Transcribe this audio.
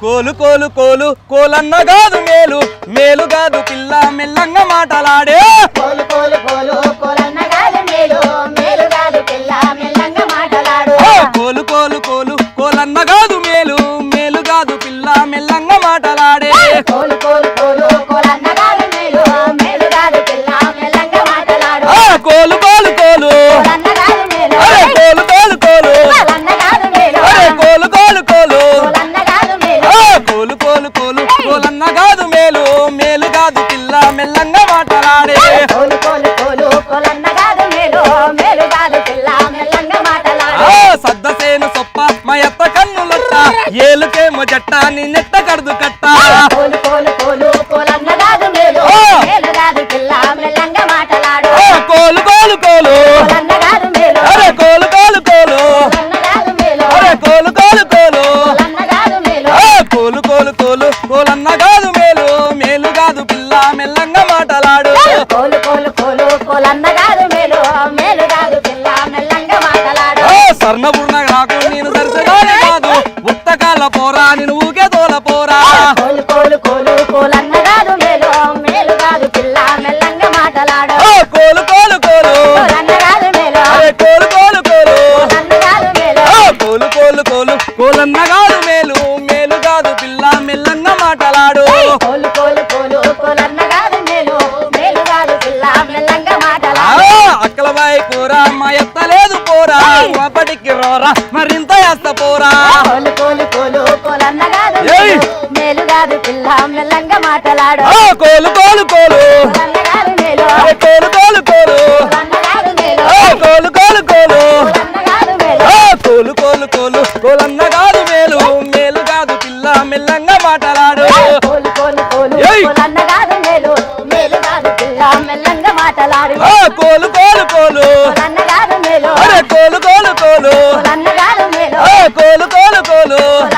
కోలు కోలు కోలు కోలన్న కాదు మేలు మేలు కాదు పిల్ల మెల్లంగా మాటలాడే. కోలు కోలు కోలు కోలన్నగాదు మేలు మేలు కాదు పిల్ల మెల్లంగా మాటలాడు. ఆ, కోలు కోలు కోలు కోలన్న కాదు మేలు మేలు కాదు పిల్ల మెల్లంగా మాటలాడే. మాటలాడు ఆ సద్దసేను సొప్ప మా ఎత్త కన్నులట్ట ఏలుకేమో జట్ట నిన్నెట్ట కడుదు కట్ట. స్వర్ణపూర్ణ రాకు నేను కాదు. ఉత్తకాల పోరా నేను ఊకే తోల పోరా. కోలు కోలు కోలు కోలన్నగాదు మేలు మేలు కాదు పిల్ల మెల్లంగా మాటలాడు. కోలు కోలు మేలు. కోలు కోలు మేలు. ఆ, కోలు కోలు కోలు. కోలన్న కాదు మేలు మేలు కాదు పిల్ల మెల్లంగా మాటలాడు. అప్పటికి రోరా మరింత వేస్త పోరా. కోలు కోలు కోలు కోలన్నగాదు ఏయ్! మేలు మేలు కాదు పిల్ల మెల్లంగా మాటలాడు. ఆ, కోలు కోలు కోలు. కోలన్నగాదు మేలు. అరే కోలు కోలు కోలు. కోలన్నగాదు మేలు. ఆ, కోలు కోలు కోలు. కోలన్నగాదు మేలు. ఆ, కోలు కోలు కోలు. కోలన్న కాదు మేలు. మేలు కాదు పిల్ల మెల్లంగా మాటలాడు. కోలు కోలు కోలు ఏయ్! మేలు. మేలు కాదు పిల్ల మెల్లంగా మాటలాడు. ఆ, కోలు కోలు కోలు. మేలు. కోలు కోలు కోలు. కోలు కోలు కోలు.